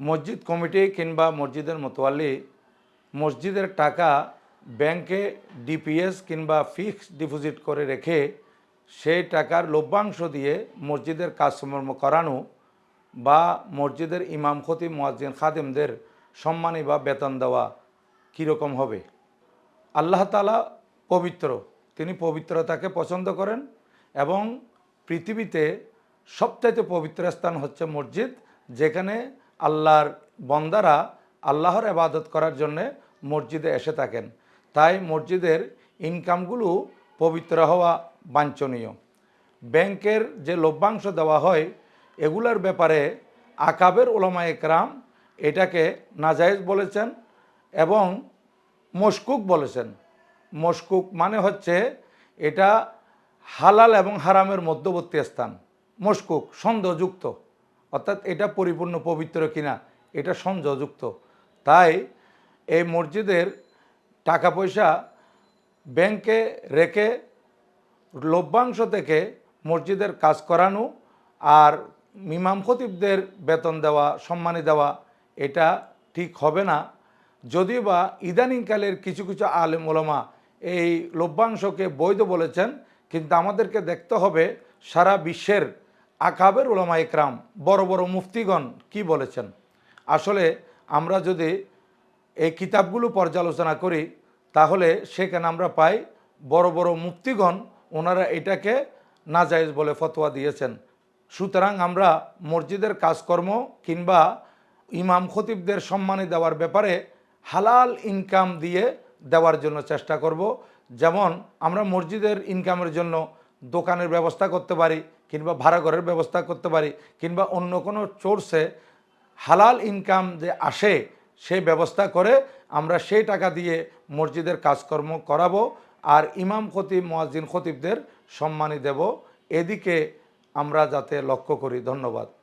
মসজিদ কমিটি কিংবা মসজিদের মোতোয়াল্লি মসজিদের টাকা ব্যাংকে ডিপিএস কিংবা ফিক্সড ডিপোজিট করে রেখে সেই টাকার লভ্যাংশ দিয়ে মসজিদের কাজকর্ম করানো বা মসজিদের ইমাম, খতিব, মুয়াজ্জিন, খাদেমদের সম্মানী বা বেতন দেওয়া কীরকম হবে? আল্লাহ তালা পবিত্র, তিনি পবিত্রতাকে পছন্দ করেন এবং পৃথিবীতে সবচাইতে পবিত্র স্থান হচ্ছে মসজিদ, যেখানে আল্লাহর বন্দারা আল্লাহর আবাদত করার জন্যে মসজিদে এসে থাকেন। তাই মসজিদের ইনকামগুলো পবিত্র হওয়া বাঞ্ছনীয়। ব্যাংকের যে লভ্যাংশ দেওয়া হয়, এগুলোর ব্যাপারে আকাবের ওলামা একরাম এটাকে নাজায়েজ বলেছেন এবং মশকুক বলেছেন। মশকুক মানে হচ্ছে এটা হালাল এবং হারামের মধ্যবর্তী স্থান। মশকুক, সন্দেহযুক্ত। অর্থাৎ এটা পরিপূর্ণ পবিত্র কিনা, এটা সন্দেহযুক্ত তাই এই মসজিদের টাকা পয়সা ব্যাংকে রেখে লভ্যাংশ থেকে মসজিদের কাজ করানো আর ইমাম খতিবদের বেতন দেওয়া, সম্মানী দেওয়া, এটা ঠিক হবে না। যদিও বা ইদানিংকালের কিছু কিছু আলেম ওলামা এই লভ্যাংশকে বৈধ বলেছেন, কিন্তু আমাদেরকে দেখতে হবে সারা বিশ্বের আকাবের ওলামা একরাম বড় বড় মুফতিগণ কি বলেছেন? আসলে আমরা যদি এই কিতাবগুলো পর্যালোচনা করি, তাহলে সেখানে আমরা পাই বড় বড় মুফতিগণ, ওনারা এটাকে নাজায়েজ বলে ফতোয়া দিয়েছেন। সুতরাং আমরা মসজিদের কাজকর্ম কিংবা ইমাম খতিবদের সম্মানী দেওয়ার ব্যাপারে হালাল ইনকাম দিয়ে দেওয়ার জন্য চেষ্টা করব। যেমন আমরা মসজিদের ইনকামের জন্য দোকানের ব্যবস্থা করতে পারি, কিংবা ভাড়া ঘরের ব্যবস্থা করতে পারি, কিংবা অন্য কোনো সোর্সে হালাল ইনকাম যে আসে, সে ব্যবস্থা করে আমরা সেই টাকা দিয়ে মসজিদের কাজকর্ম করাবো আর ইমাম খতিব মোয়াজিন খতিবদের সম্মানী দেব। এদিকে আমরা যাতে লক্ষ্য করি। ধন্যবাদ।